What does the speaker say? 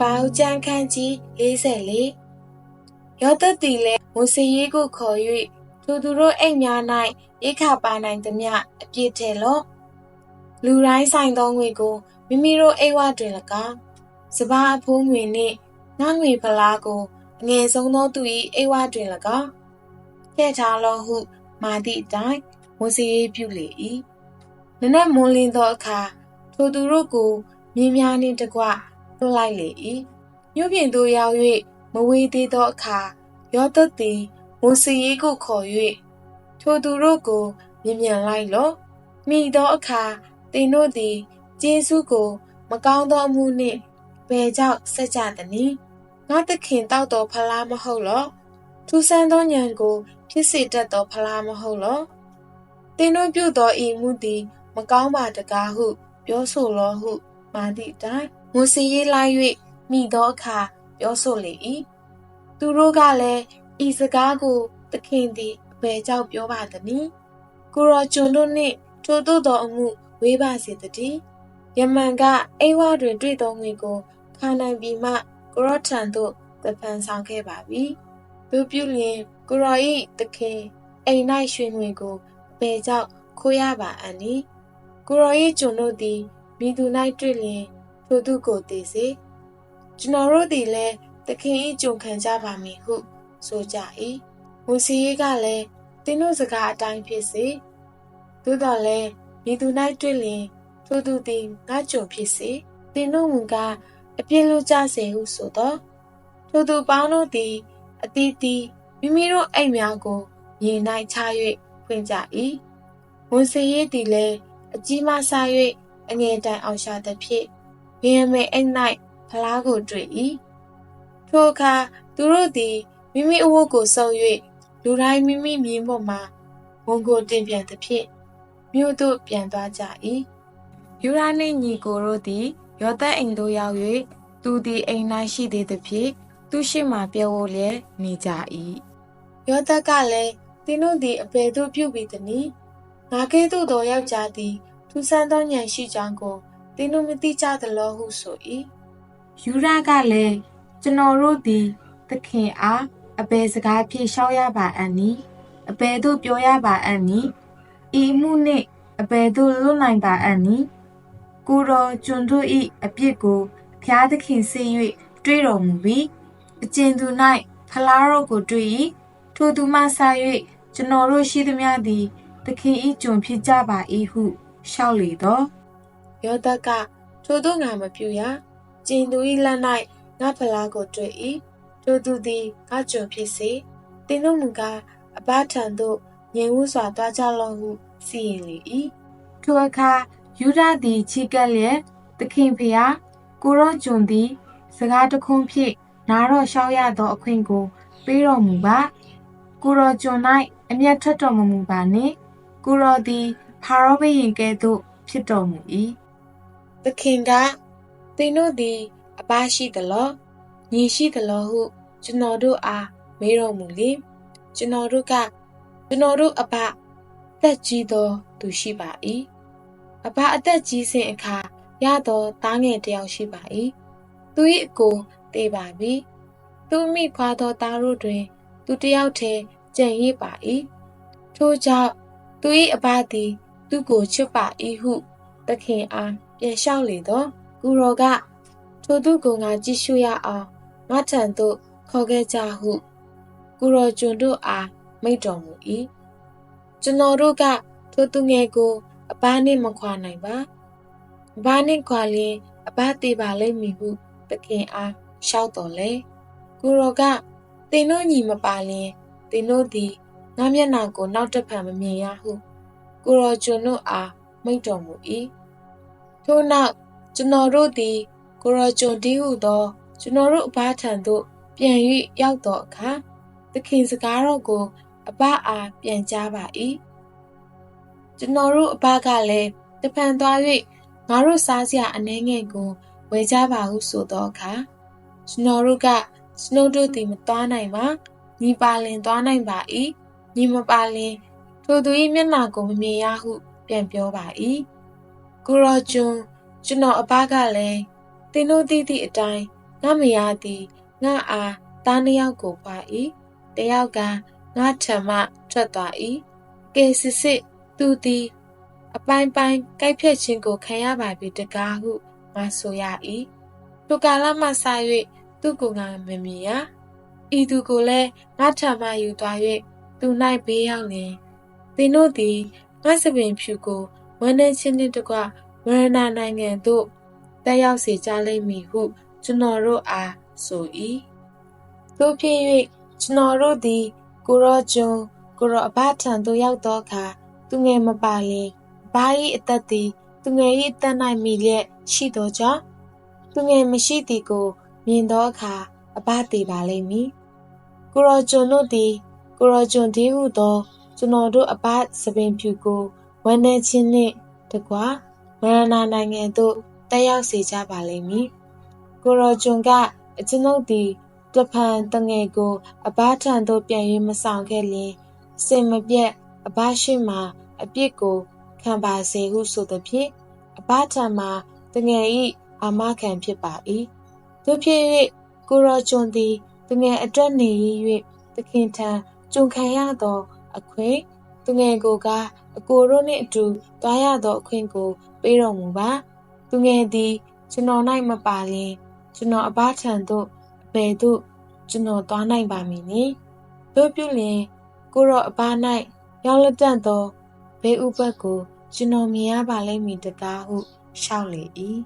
ပောက်ကြမ်းခန်းကြီး44ရောသက်သည်လည်းမွန်စီရေးကိုခေါ်၍ထိုသူတို့အိမ်များ၌ရိခါပါနိုင်သမျှအပြည့်ထဲလော့လူတိုင်းဆိုင်သောငွေကိုမိမိတို့အိမ်ဝတွင်၎င်းစပားအဖိုးငွေနှင့်ငါငွေဖလားကိုအငယ်ဆုံးသောသူ၏အိမ်ဝတွင်၎င်းထည့်ထားလော့ဟုမာသည့်အတိုင်းမွန်စီရေးပြုလေ၏နနက်မွန်လင်းသောအခါထိုသူတို့ကိုမြင်းများနှင့်တကွ လွှတ်လိုက်လေ၏မြို့ပြင်သို့ရောက်၍မဝေးသေးသောအခါယောသတ်သည်မွန်စီရေးကိုခေါ်၍ထိုသူတို့ကိုမြင်မြန်လိုက်လော့မိသောအခါတင်တို့သည်ကျေးဇူးကိုမကောင်းသောအမှုနှင့်ဘယ်ကြောင့်ဆက်ကြသနည်းငါသခင်တောက်တော်ဖလားမဟုတ်လောထူးဆန်းသောဉာဏ်ကို ဖြစ်စေတတ်သောဖလားမဟုတ်လောတင်တို့ပြုသောဤမှုသည် မကောင်းပါတကားဟု ပြောဆိုလောဟုမာသည့်တိုင် ငိုစီရေးလိုက်၍မိသောအခါပြောဆိုလေ၏သူတို့ကလည်းဤစကားကိုသခင်သည်အဘယ်ကြောင့်ပြောပါသနည်းကိုရောကျွန်တို့နှင့်ထိုသို့သောအမှုဝေးပါစေတည်းယမန်ကအိဝါတွင်တွေ့သောငွေကိုခါနိုင်ပြီးမှကိုရောထံသို့သဖန်ဆောင်ခဲ့ပါပြီသူပြုလျင်ကိုရောဤသခင်အိမ်၌ရွှေငွေကိုအဘယ်ကြောင့်ခိုးရပါအံ့နည်းကိုရောဤကျွန်တို့သည်မိသူ၌တွေ့လျင် ထိုသူကိုသိစေကျွန်တော်တို့သည်လည်းသခင်၏ကြုံခံကြပါမည်ဟု ဆိုကြ၏မူစီရေးကလည်းတင်းတို့စကားအတိုင်းဖြစ်စေသို့တော်လည်းမိသူ၌တွေ့လျင်ထိုသူသည်ငါကြုံဖြစ်စေတင်းတို့မူကားအပြစ်လို့ကြစေဟုဆိုတော့ထိုသူပေါင်းတို့သည်အတီးတီးမိမိတို့အိမ်များကိုရေ၌ချ၍ဖွင့်ကြ၏ဝန်စီရေးသည်လည်းအကြီးမဆ၍အငယ်တိုင်အောင်ရှာသည်ဖြ င့်ဘယံမေအိမ်၌ဖလားကိုတွေ့၏ထိုအခါသူတို့သည်မိမိအဝတ်ကိုဆုပ်၍လူတိုင်းမိမိမြင်းပေါ်မှဝန်ကိုတင်ပြန်သည်ဖြင့်မြို့သို့ပြန်သွားကြ၏ယူရာနှင့်ညီကိုတို့သည်ရောသက်အိမ်သို့ရောက်၍သူသည်အိမ်၌ရှိသေးသည်ဖြင့်သူရှိမှပြောဖို့လျက်နေကြ၏ယောသက်ကလည်းသင်တို့သည်အပေသို့ပြုပြီးသည်။ငါကဲ့သို့သောယောက်ျားသည်ထူဆန်းသောဉာဏ်ရှိကြောင်းကို သင်တို့မသိကြသလောဟုဆို၏ယူရကလည်းကျွန်တော်တို့သည်သခင်အားအဘယ်စကားဖြင့်ရှောက်ရပါအံ့နည်းအဘယ်သို့ပြောရပါအံ့နည်းဤမှုနှင့်အဘယ်သို့လွတ်နိုင်ပါအံ့နည်းကိုတော်ကျွန်တို့၏အပြစ်ကိုဖျားသခင်စေ၍တွေးတော်မူပြီးအကျဉ်သူ၌ဖလားတော်ကိုတွေ့၏ထိုသူမှဆာ၍ကျွန်တော်တို့ရှိသည်များသည်သခင်၏ကျွန်ဖြစ်ကြပါ၏ဟုလျှောက်လေတော့ ယောသကထိုတို့ငါမပြူရကျင်သူ၏လက်၌ငါဖလားကိုတွေ့၏ထိုသူသည်ငါကျွန်ဖြစ်စေတင်းတို့မူကားအဘထံသို့ငြိမ်ဝှစွာတွားကြလော့ဟုစီရင်လေ၏ထိုအခါယူဒသည်ချီကပ်လျက်သခင်ဖျားကိုရောကျွန်သည် စကားတခွန်းဖြင့်နားတော့လျှောက်ရသောအခွင့်ကို ပေးတော်မူပါကိုရောကျွန်၌အမျက်ထွက်တော်မမူပါနှင့်ကိုရောသည်ဖာရောဘုရင်ကဲ့သို့ဖြစ်တော်မူ၏ သခင်ကသင်တို့သည် အပရှိသလောညီရှိသလောဟုကျွန်တော်တို့အားမေးတော်မူလေကျွန်တော်တို့ကကျွန်တော်တို့အပသက်ကြီးသောသူရှိပါ၏အဘအသက်ကြီးစဉ်အခါရသောသားငယ်တယောက်ရှိပါ၏သူ၏အကိုတေးပါပြီသူမိခွာသောသားတို့တွင် သူတယောက်တည်းကြံ့ရစ်ပါ၏ထို့ကြောင့်သူ၏အဘသည် သူ့ကိုချစ်ပါ၏ဟု သခင်အား ပြန်လျှောက်လေတော့ကုရောကထိုသူကိုငါကြည့်ရှုရအောင်ငါထံသို့ခေါ်ခဲ့ကြဟုကုရောကျွန်တို့အားမိတ်တော်မူ၏ကျွန်တော်တို့ကထိုသူငယ်ကို အပန်းနှင့်မခွာနိုင်ပါအပန်းနှင့်ခွာလျင်အပသေးပါလိမ့်မည်ဟုသခင်အားလျှောက်တော်လေကုရောကသင်တို့ညီမပါလျင်သင်တို့သည်ငါမျက်နှာကိုနောက်တစ်ဖန်မမြင်ရဟုကိုရောကျွန်တို့အားမိန့်တော်မူ၏ ထို့နောက်ကျွန်တော်တို့သည်ကိုရောကျွန်တီးဟုသော ကျွန်တော်တို့အဘထံသို့ ပြန်၍ရောက်သောအခါသခင်စကားတော်ကို အဘအားပြန်ကြားပါ၏ကျွန်တော်တို့အဘကလည်းတဖန်သွား၍ငါတို့စားစရာအနှဲငယ်ကိုဝယ်ကြပါဟုဆိုသောအခါကျွန်တော်တို့ကကျွန်တော်တို့သည်မသွားနိုင်ပါညီပါလင်သွားနိုင်ပါ၏ညီမပါလင်ထိုသူ၏မျက်နှာကိုမမြင်ရဟု ပြန်ပြောပါ၏ ကိုရောကျွန်းကျွန်တော်အဘကလည်းသင်တို့သိသည့်အတိုင်းငါမယားသည်ငါအားသားနှစ်ယောက်ကိုဖွာ၏တယောက်ကငါထံမှထွက်သွား၏ကဲစစ်စစ်သူသည်အပိုင်းပိုင်းကိုက်ဖြတ်ခြင်းကိုခံရပါပြီတကားဟုငါဆိုရ၏ထိုကာလမှစ၍သူကိုငါမမြင်ရဤသူကိုလည်းငါထံမှယူသွား၍သူ၌ဘေးရောက်လျင်သင်တို့သည်ငါစပင်ဖြူကို ဝမ်းနေခြင်းနှင့်တကွဝရဏနိုင်ငံသို့တက်ရောက်စေကြလိမ့်မည်ဟု ကျွန်တော်တို့အားဆို၏သို့ဖြစ်၍ကျွန်တော်တို့သည်ကိုရောကျွန်းကိုရောအဘထံသို့ရောက်သောအခါသူငယ်မပါလျင်ဘာ၏အသက်သည်သူငယ်၏အသက်၌မိလျက်ရှိသောကြောင့်သူငယ်မရှိသည်ကိုမြင်သောအခါအဘတည်ပါလိမ့်မည်ကိုရောကျွန်းတို့သည်ကိုရောကျွန်းတည်းဟုသောကျွန်တော်တို့အဘသပင်ဖြူကို ဝမ်းနည်းခြင်းနှင့်တကွာမရဏနိုင်ငံသို့တက်ရောက်စေကြပါလိမ့်မည်ကိုရောကျွန်းကအကျွန်ုပ်သည်တဖန်တငယ်ကိုအဘထံသို့ပြန်၍မဆောင်ခဲ့လျင်အစင်မပြတ်အဘရှိမှအပြစ်ကိုခံပါစေဟုဆိုသည်ဖြင့်အဘထံမှတငယ်၏အာမခံဖြစ်ပါ၏တို့ဖြစ်၍ကိုရောကျွန်းသည်တငယ်အတွက်နေ၍သခင်ထံကျွန်ခံရသောအခွင့် သူငယ်ကိုကအကိုတို့နှင့်အတူတွားရသောအခွင့်ကိုပေးတော်မူပါသူငယ်သည်ကျွန်တော်၌မပါလျင်ကျွန်တော်အဘထံသို့အဘယ်သို့ကျွန်တော်သွားနိုင်ပါမည်နည်းတို့ပြုလျင်ကိုရောအဘ၌ရောက်လက်တန့်သောဘေးဥပတ်ကိုကျွန်တော်မြင်ရပါလိမ့်မည်တကားဟုရှောက်လေ၏